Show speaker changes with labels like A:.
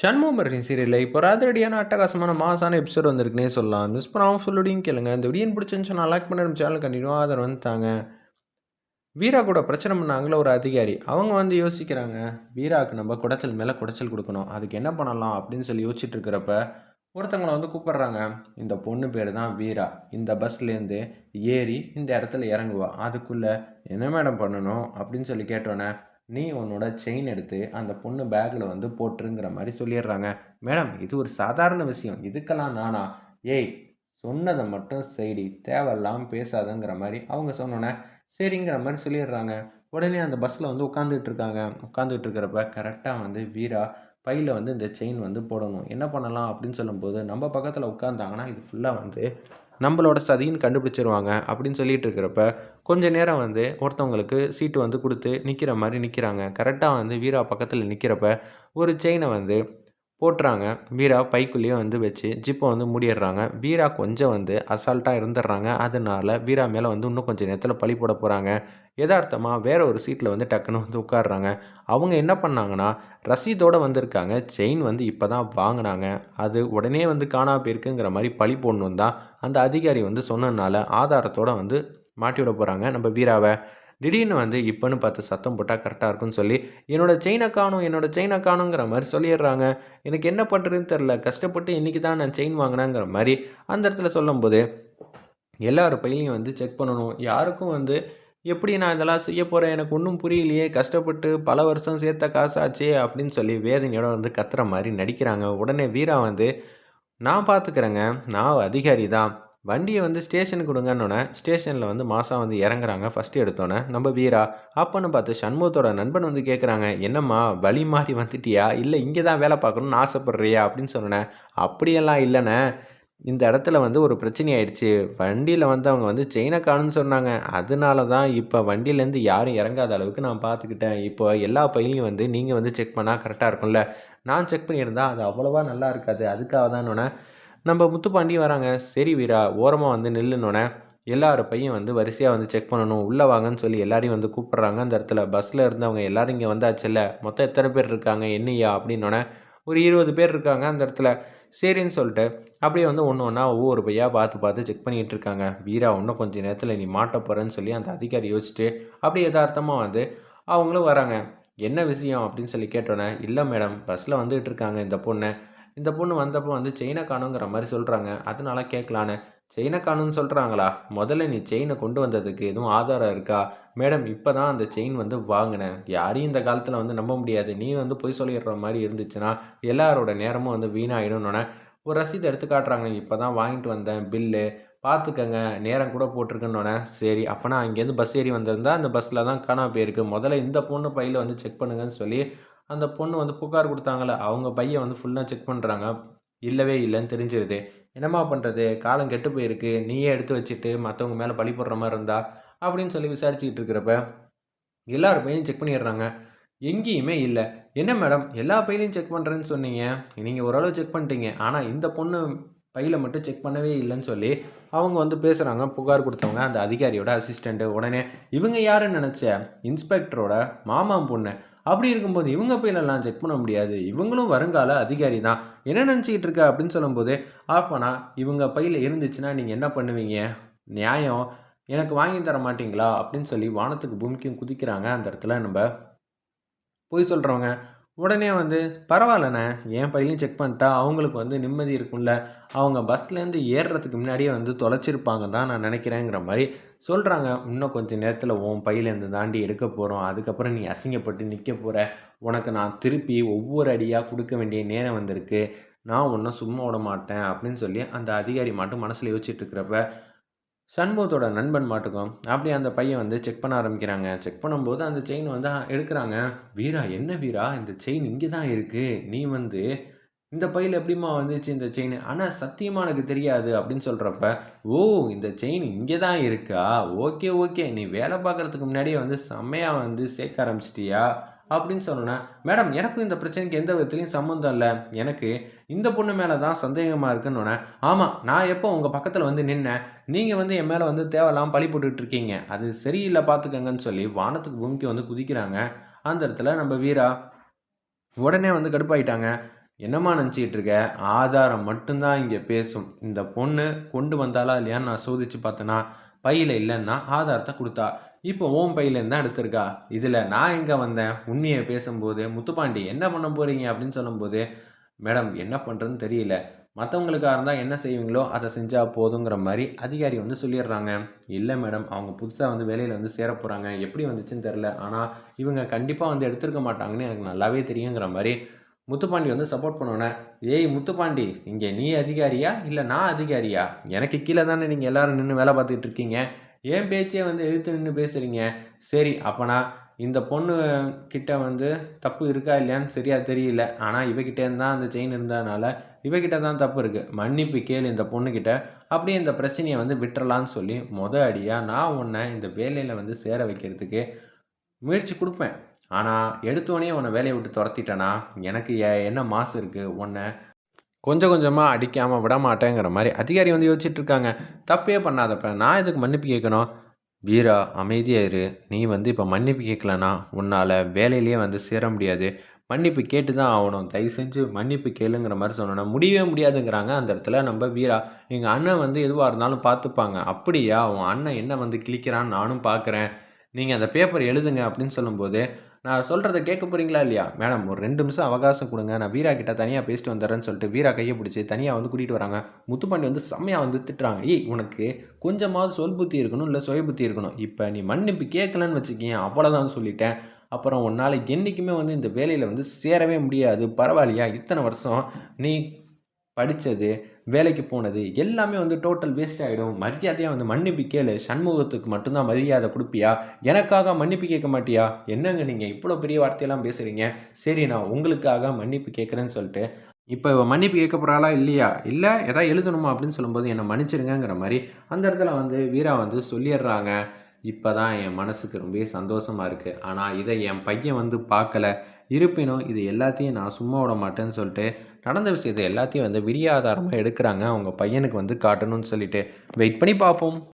A: ஷண்முகமரின் சீரியலில் இப்போ அதிரடியான அட்டகாசமான மாசான எபிசோட் வந்திருக்குனே சொல்லலாம். மிஸ் பண்ணாமல் சொல்லுடியும் கேளுங்க. இந்த வீடியன் பிடிச்சிருந்துச்சுன்னா லைக் பண்ணுற சேனல் கண்டினியூ ஆதரவு வந்துட்டாங்க வீரா கூட பிரச்சனை பண்ணாங்களே ஒரு அதிகாரி. அவங்க வந்து யோசிக்கிறாங்க வீராவுக்கு நம்ம குடைச்சல் மேலே குடைச்சல் கொடுக்கணும். அதுக்கு என்ன பண்ணலாம்? அப்படின்னு சொல்லி யோசிச்சுட்டு இருக்கிறப்ப ஒருத்தவங்களை வந்து கூப்பிட்றாங்க. இந்த பொண்ணு பேர் தான் வீரா. இந்த பஸ்லேருந்து ஏறி இந்த இடத்துல இறங்குவா. அதுக்குள்ளே என்ன மேடம் பண்ணணும்? அப்படின்னு சொல்லி கேட்டோன்னே நீ உன்னோட செயின் எடுத்து அந்த பொண்ணு பேக்கில் வந்து போட்டுருங்கிற மாதிரி சொல்லிடுறாங்க. மேடம் இது ஒரு சாதாரண விஷயம். இதுக்கெல்லாம் நானா? ஏய் சொன்னதை மட்டும் செய்டி. தேவையில்லாமல் பேசாதங்கிற மாதிரி அவங்க சொன்னோன்னே சரிங்கிற மாதிரி சொல்லிடுறாங்க. உடனே அந்த பஸ்ஸில் வந்து உட்காந்துட்டு இருக்காங்க. உட்காந்துட்டு இருக்கிறப்ப கரெக்டாக வந்து வீரா பையில் வந்து இந்த செயின் வந்து போடணும். என்ன பண்ணலாம் அப்படின்னு சொல்லும்போது நம்ம பக்கத்தில் உட்காந்தாங்கன்னா இது ஃபுல்லாக வந்து நம்மளோட சதின்னு கண்டுபிடிச்சிருவாங்க அப்படின்னு சொல்லிட்டு இருக்கிறப்ப கொஞ்ச நேரம் வந்து ஒருத்தவங்களுக்கு சீட்டு வந்து கொடுத்து நிற்கிற மாதிரி நிற்கிறாங்க கரெக்டாக வந்து வீரா பக்கத்தில் நிற்கிறப்ப ஒரு செயினை வந்து போட்டுறாங்க. வீரா பைக்குள்ளேயே வந்து வச்சு ஜிப்பை வந்து மூடிடுறாங்க. வீரா கொஞ்சம் வந்து அசால்ட்டாக இருந்துடுறாங்க. அதனால வீரா மேலே வந்து இன்னும் கொஞ்சம் நேரத்தில் பழி போட போகிறாங்க யதார்த்தமாக வேற ஒரு சீட்டில் வந்து டக்குன்னு வந்து உட்காடுறாங்க அவங்க என்ன பண்ணாங்கன்னா ரசீதோடு வந்திருக்காங்க. செயின் வந்து இப்போ தான் வாங்கினாங்க. அது உடனே வந்து காணா போயிருக்குங்கிற மாதிரி பழி போடணும் தான் அந்த அதிகாரி வந்து சொன்னதுனால ஆதாரத்தோடு வந்து மாட்டி விட போகிறாங்க நம்ம வீராவை. திடீர்னு வந்து இப்போன்னு பார்த்து சத்தம் போட்டால் கரெக்டாக இருக்கும்னு சொல்லி என்னோட செயினை காணும் என்னோட செயினை காணுங்கிற மாதிரி சொல்லிடுறாங்க. எனக்கு என்ன பண்ணுறதுன்னு தெரில கஷ்டப்பட்டு இன்றைக்கி தான் நான் செயின் வாங்கினேங்கிற மாதிரி அந்த இடத்துல சொல்லும்போது எல்லார் பையிலையும் வந்து செக் பண்ணணும். யாருக்கும் வந்து எப்படி நான் இதெல்லாம் செய்ய போகிறேன் எனக்கு ஒன்றும் புரியலையே. கஷ்டப்பட்டு பல வருஷம் சேர்த்த காசாச்சே அப்படின்னு சொல்லி வேதனையோட வந்து கத்துற மாதிரி நடிக்கிறாங்க. உடனே வீரா வந்து நான் பார்த்துக்கிறேங்க நான் அதிகாரி தான். வண்டியை வந்து ஸ்டேஷனுக்கு கொடுங்கன்னொன்னே ஸ்டேஷனில் வந்து மாதம் வந்து இறங்குறாங்க. ஃபஸ்ட்டு எடுத்தோன்னே நம்ம வீரா அப்போன்னு பார்த்து சண்முகத்தோட நண்பன் வந்து கேட்குறாங்க என்னம்மா வழி மாறி வந்துட்டியா? இல்லை இங்கே தான் வேலை பார்க்கணும்னு ஆசைப்பட்றியா? அப்படின்னு சொன்னேன் அப்படியெல்லாம் இல்லைண்ணே. இந்த இடத்துல வந்து ஒரு பிரச்சனை ஆயிடுச்சு. வண்டியில் வந்து அவங்க வந்து செயினை சொன்னாங்க. அதனால தான் இப்போ வண்டியிலேருந்து யாரும் இறங்காத அளவுக்கு நான் பார்த்துக்கிட்டேன். இப்போ எல்லா பையிலையும் வந்து நீங்கள் வந்து செக் பண்ணால் கரெக்டாக இருக்கும்ல. நான் செக் பண்ணியிருந்தா அது அவ்வளோவா நல்லா இருக்காது. அதுக்காக தான் நம்ம முத்துப்பாண்டி வராங்க. சரி வீரா ஓரமாக வந்து நில்லுனோடனே எல்லார் பையன் வந்து வரிசையாக வந்து செக் பண்ணணும். உள்ளே வாங்கன்னு சொல்லி எல்லாரையும் வந்து கூப்பிட்றாங்க. அந்த இடத்துல பஸ்ஸில் இருந்தவங்க எல்லாரும் இங்கே வந்தாச்சுல்ல மொத்தம் எத்தனை பேர் இருக்காங்க என்னையா அப்படின்னோடனே ஒரு இருபது பேர் இருக்காங்க அந்த இடத்துல. சரின்னு சொல்லிட்டு அப்படியே வந்து ஒன்று ஒன்றா ஒவ்வொரு பையாக பார்த்து பார்த்து செக் பண்ணிகிட்டு இருக்காங்க. வீரா இன்னும் கொஞ்சம் நேரத்தில் நீ மாட்ட போகிறேன்னு சொல்லி அந்த அதிகாரி யோசிச்சுட்டு அப்படியே யதார்த்தமாக வந்து அவங்களும் வராங்க. என்ன விஷயம் அப்படின்னு சொல்லி கேட்டோன்னே இல்லை மேடம் பஸ்ஸில் வந்துகிட்டு இருக்காங்க இந்த பொண்ணை. இந்த பொண்ணு வந்தப்போ வந்து செயினை காணுங்கிற மாதிரி சொல்கிறாங்க அதனால கேட்கலான்னு. செயினை காணுன்னு சொல்கிறாங்களா முதல்ல நீ செயினை கொண்டு வந்ததுக்கு எதுவும் ஆதாரம் இருக்கா? மேடம் இப்போ தான் அந்த செயின் வந்து வாங்கினேன். யாரையும் இந்த காலத்தில் வந்து நம்ப முடியாது. நீ வந்து பொய் சொல்லிடுற மாதிரி இருந்துச்சுன்னா எல்லாரோட நேரமும் வந்து வீணாகிடும்னோடனே ஒரு ரசீது எடுத்து காட்டுறாங்க. இப்போ தான் வாங்கிட்டு வந்தேன். பில்லு பார்த்துக்கங்க நேரம் கூட போட்டிருக்குன்னொன்னே சரி அப்போனா அங்கேருந்து பஸ் ஏறி வந்திருந்தா அந்த பஸ்ஸில் தான் காணாமல் போயிருக்கு. முதல்ல இந்த பொண்ணு பையில் வந்து செக் பண்ணுங்கன்னு சொல்லி அந்த பொண்ணு வந்து புகார் கொடுத்தாங்களே அவங்க பையன் வந்து ஃபுல்லாக செக் பண்ணுறாங்க இல்லவே இல்லைன்னு தெரிஞ்சிருது. என்னம்மா பண்ணுறது காலம் கெட்டு போயிருக்கு. நீயே எடுத்து வச்சுட்டு மற்றவங்க மேலே பழி போடுற மாதிரி இருந்தா? அப்படின்னு சொல்லி விசாரிச்சுக்கிட்டு இருக்கிறப்ப எல்லார் பையனையும் செக் பண்ணிடுறாங்க. எங்கேயுமே இல்லை. என்ன மேடம் எல்லா பையிலையும் செக் பண்ணுறேன்னு சொன்னீங்க. நீங்கள் ஓரளவு செக் பண்ணிட்டீங்க. ஆனால் இந்த பொண்ணு பையில் மட்டும் செக் பண்ணவே இல்லைன்னு சொல்லி அவங்க வந்து பேசுகிறாங்க புகார் கொடுத்தவங்க அந்த அதிகாரியோட அசிஸ்டண்ட்டு உடனே இவங்க யாருன்னு நினச்ச? இன்ஸ்பெக்டரோட மாமாம் பொண்ணு. அப்படி இருக்கும்போது இவங்க பையிலெல்லாம் செக் பண்ண முடியாது. இவங்களும் வருங்கால அதிகாரி தான். என்ன நினச்சிக்கிட்டு இருக்க அப்படின்னு சொல்லும்போது ஆப்பனா இவங்க பையில் இருந்துச்சுன்னா நீங்கள் என்ன பண்ணுவீங்க? நியாயம். எனக்கு வாங்கி தர மாட்டீங்களா? அப்படின்னு சொல்லி வானத்துக்கு பூமிக்கும் குதிக்கிறாங்க அந்த இடத்துல நம்ம. போய் சொல்கிறவங்க உடனே வந்து பரவாயில்லண்ணே என் பையிலையும் செக் பண்ணிட்டா அவங்களுக்கு வந்து நிம்மதி இருக்கும்ல. அவங்க பஸ்லேருந்து ஏறுறதுக்கு முன்னாடியே வந்து தொலைச்சிருப்பாங்க தான் நான் நினைக்கிறேங்கிற மாதிரி சொல்கிறாங்க இன்னும் கொஞ்சம் நேரத்தில் உன் பையிலேருந்து தாண்டி எடுக்க போகிறோம் அதுக்கப்புறம் நீ அசிங்கப்பட்டு நிற்க போகிற உனக்கு நான் திருப்பி ஒவ்வொரு அடியாக கொடுக்க வேண்டிய நேரம் வந்திருக்கு. நான் ஒன்றும் சும்மா விட மாட்டேன். அப்படின்னு சொல்லி அந்த அதிகாரி மட்டும் மனசில் யோசிச்சுட்டு இருக்கிறப்ப சண்முகத்தோட நண்பன் மாட்டுக்கும். அப்படி அந்த பையன் வந்து செக் பண்ண ஆரம்பிக்கிறாங்க. செக் பண்ணும்போது அந்த செயின் வந்து எடுக்கிறாங்க. வீரா என்ன வீரா? இந்த செயின் இங்கே தான் இருக்குது நீ வந்து இந்த பையில் எப்படிம்மா வந்துச்சு இந்த செயின் ஆனால் சத்தியமாக எனக்கு தெரியாது அப்படின்னு சொல்கிறப்ப ஓ இந்த செயின் இங்கே தான் இருக்கா? Okay okay. நீ வேலை பார்க்குறதுக்கு முன்னாடியே வந்து செம்மையாக வந்து சேர்க்க ஆரம்பிச்சிட்டியா? அப்படின்னு சொன்னேன் மேடம் எனக்கும் இந்த பிரச்சனைக்கு எந்த விதத்துலையும் சம்மந்தம் இல்லை. எனக்கு இந்த பொண்ணு மேலே தான் சந்தேகமாக இருக்குன்னு ஆமாம் நான் எப்போ உங்கள் பக்கத்தில் வந்து நின்னேன்? நீங்கள் வந்து என் மேலே வந்து தேவையில்லாமல் பழி போட்டுட்டு இருக்கீங்க. அது சரியில்லை பார்த்துக்கங்கன்னு சொல்லி வானத்துக்கு பூமிக்கு வந்து குதிக்கிறாங்க. அந்த இடத்துல நம்ம வீரா உடனே வந்து கடுப்பாயிட்டாங்க. என்னம்மா நினச்சிக்கிட்டு இருக்க? ஆதாரம் மட்டும்தான் இங்கே பேசும். இந்த பொண்ணு கொண்டு வந்தாலா இல்லையான்னு நான் சோதிச்சு பார்த்தேன்னா பையில் இல்லைன்னா ஆதாரத்தை கொடுத்தா. இப்போ ஓம் பையிலேருந்து தான் எடுத்திருக்கா இதில் நான் எங்கே வந்தேன்? உண்மையை பேசும்போது முத்துப்பாண்டி என்ன பண்ண போகிறீங்க அப்படின்னு சொல்லும்போது மேடம் என்ன பண்ணுறதுன்னு தெரியல. மற்றவங்களுக்காக இருந்தால் என்ன செய்வீங்களோ அதை செஞ்சால் போதுங்கிற மாதிரி அதிகாரி வந்து சொல்லிடுறாங்க. இல்லை மேடம் அவங்க புதுசாக வந்து வேலையில் வந்து சேர போகிறாங்க எப்படி வந்துச்சுன்னு தெரில ஆனால் இவங்க கண்டிப்பாக வந்து எடுத்திருக்க மாட்டாங்கன்னு எனக்கு நல்லாவே தெரியுங்கிற மாதிரி முத்துப்பாண்டி வந்து சப்போர்ட் பண்ணோன்னே ஏய் முத்துப்பாண்டி இங்கே நீ அதிகாரியா? இல்லை நான் அதிகாரியா? எனக்கு கீழே தானே நீங்கள் எல்லாரும் நின்று வேலை பார்த்துட்டு இருக்கீங்க. ஏன் பேச்சே வந்து எதிர்த்து நின்று பேசுகிறீங்க சரி அப்போனா இந்த பொண்ணு கிட்ட வந்து தப்பு இருக்கா இல்லையான்னு சரியாக தெரியல. ஆனால் இவகிட்டே தான் அந்த செயின் இருந்ததுனால இவகிட்ட தான் தப்பு இருக்குது மன்னிப்பு கேளு இந்த பொண்ணுக்கிட்ட அப்படியே இந்த பிரச்சனையை வந்து விட்டுறலான்னு சொல்லி மொத அடியாக நான் உன்னை இந்த வேலையில் வந்து சேர வைக்கிறதுக்கு முயற்சி கொடுப்பேன். ஆனால் எடுத்தோடனே உன்னை வேலையை விட்டு துரத்திட்டேனா? எனக்கு என்ன மாசு இருக்குது உன்னை கொஞ்சம் கொஞ்சமாக அடிக்காமல் விட மாட்டேங்கிற மாதிரி அதிகாரி வந்து யோசிச்சுட்டு இருக்காங்க தப்பே பண்ணாதப்ப நான் எதுக்கு மன்னிப்பு கேட்கணும்? வீரா அமைதியாக இரு. நீ வந்து இப்போ மன்னிப்பு கேட்கலனா உன்னால் வேலையிலேயே வந்து சேர முடியாது. மன்னிப்பு கேட்டு தான் ஆகணும். தயவு செஞ்சு மன்னிப்பு கேளுங்கிற மாதிரி சொன்னோன்னா முடியவே முடியாதுங்கிறாங்க அந்த இடத்துல நம்ம வீரா. எங்கள் அண்ணன் வந்து எதுவாக இருந்தாலும் பார்த்துப்பாங்க அப்படியா? உன் அண்ணன் என்ன வந்து கிழிக்கிறான்னு நானும் பார்க்குறேன் நீங்கள் அந்த பேப்பர் எழுதுங்க அப்படின்னு சொல்லும்போது நான் சொல்கிறத கேட்க போகிறீங்களா இல்லையா? மேடம் ஒரு ரெண்டு நிமிஷம் அவகாசம் கொடுங்க. நான் வீரா கிட்ட தனியாக பேசிட்டு வந்துடுறேன்னு சொல்லிட்டு வீரா கையை பிடிச்சி தனியாக வந்து கூட்டிகிட்டு வராங்க. முத்துப்பாண்டி வந்து செம்மையாக வந்து திட்டுறாங்க. ஏய் உனக்கு கொஞ்சமாவது சொல் புத்தி இருக்கணும் இல்லை சுய புத்தி இருக்கணும். இப்போ நீ மன்னிப்பு கேட்கலன்னு வச்சுக்கிங்க அவ்வளோதான் சொல்லிட்டேன். அப்புறம் உன்னால் என்றைக்குமே வந்து இந்த வேலையில் வந்து சேரவே முடியாது. பரவாயில்லையா? இத்தனை வருஷம் நீ படித்தது வேலைக்கு போனது எல்லாமே வந்து டோட்டல் வேஸ்ட் ஆகிடும் மரியாதையாக வந்து மன்னிப்பு கேளு. சண்முகத்துக்கு மட்டும்தான் மரியாதை கொடுப்பியா? எனக்காக மன்னிப்பு கேட்க மாட்டியா? என்னங்க நீங்கள் இவ்வளோ பெரிய வார்த்தையெல்லாம் பேசுகிறீங்க சரி நான் உங்களுக்காக மன்னிப்பு கேட்குறேன்னு சொல்லிட்டு இப்போ மன்னிப்பு கேட்க போகிறாளா இல்லையா? இல்லை எதாவது எழுதணுமா அப்படின்னு சொல்லும்போது என்னை மன்னிச்சிருங்கிற மாதிரி அந்த இடத்துல வந்து வீரா வந்து சொல்லிடுறாங்க. இப்போ தான் என் மனசுக்கு ரொம்ப சந்தோஷமாக இருக்குது ஆனால் இதை என் பையன் வந்து பார்க்கல. இருப்பினும் இது எல்லாத்தையும் நான் சும்மா விட மாட்டேன்னு சொல்லிட்டு நடந்த விஷயத்தை எல்லாத்தையும் வந்து விடிய ஆதாரமாக எடுக்கிறாங்க. அவங்க பையனுக்கு வந்து காட்டணும்னு சொல்லிட்டு. வெயிட் பண்ணி பார்ப்போம்.